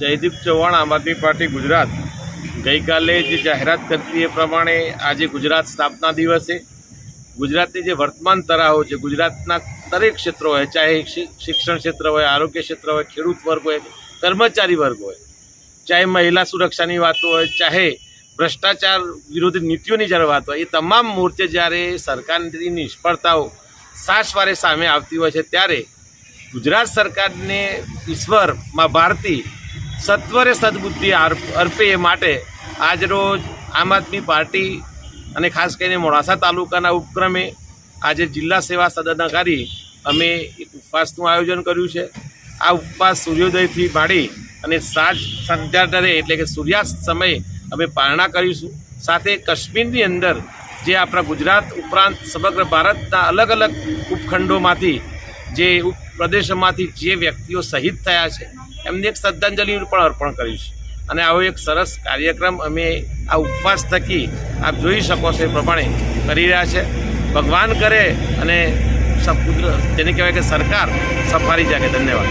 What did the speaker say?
જયદીપ ચૌહાણ, આમ આદમી પાર્ટી ગુજરાત. ગઈકાલે જે જાહેરાત કરતી એ પ્રમાણે આજે ગુજરાત સ્થાપના દિવસે ગુજરાતની જે વર્તમાન તરાહો છે, ગુજરાતના દરેક ક્ષેત્રો હોય, ચાહે શિક્ષણ ક્ષેત્ર હોય, આરોગ્ય ક્ષેત્ર હોય, ખેડૂત વર્ગ હોય, કર્મચારી વર્ગ હોય, ચાહે મહિલા સુરક્ષાની વાતો હોય, ચાહે ભ્રષ્ટાચાર વિરોધી નીતિઓની જ્યારે વાત હોય, એ તમામ મોરચે જ્યારે સરકારની નિષ્ફળતાઓ સાસવારે સામે આવતી હોય છે, ત્યારે ગુજરાત સરકારને ઈશ્વરમાં ભારતી સત્વરે સદબુદ્ધિ અર્પે એ માટે આજરોજ આમ આદમી પાર્ટી અને ખાસ કરીને મોડાસા તાલુકાના ઉપક્રમે આજે જિલ્લા સેવા સદનાકારી અમે એક ઉપવાસનું આયોજન કર્યું છે. આ ઉપવાસ સૂર્યોદયથી માંડી અને સાંજ સંધ્યાદરે એટલે કે સૂર્યાસ્ત સમયે અમે પારણા કરીશું. સાથે કાશ્મીરની અંદર જે આપણા ગુજરાત ઉપરાંત સમગ્ર ભારતના અલગ અલગ ઉપખંડોમાંથી જે પ્રદેશોમાંથી જે વ્યક્તિઓ શહીદ થયા છે, એમને એક શ્રદ્ધાંજલિ પણ અર્પણ કરીશ અને આવો એક સરસ કાર્યક્રમ અમે આ ઉપવાસ થકી આપ જોઈ શકો છો એ પ્રમાણે કરી રહ્યા છે. ભગવાન કરે અને કુદરત, જેને કહેવાય કે સરકાર, સફારી જાગે. ધન્યવાદ.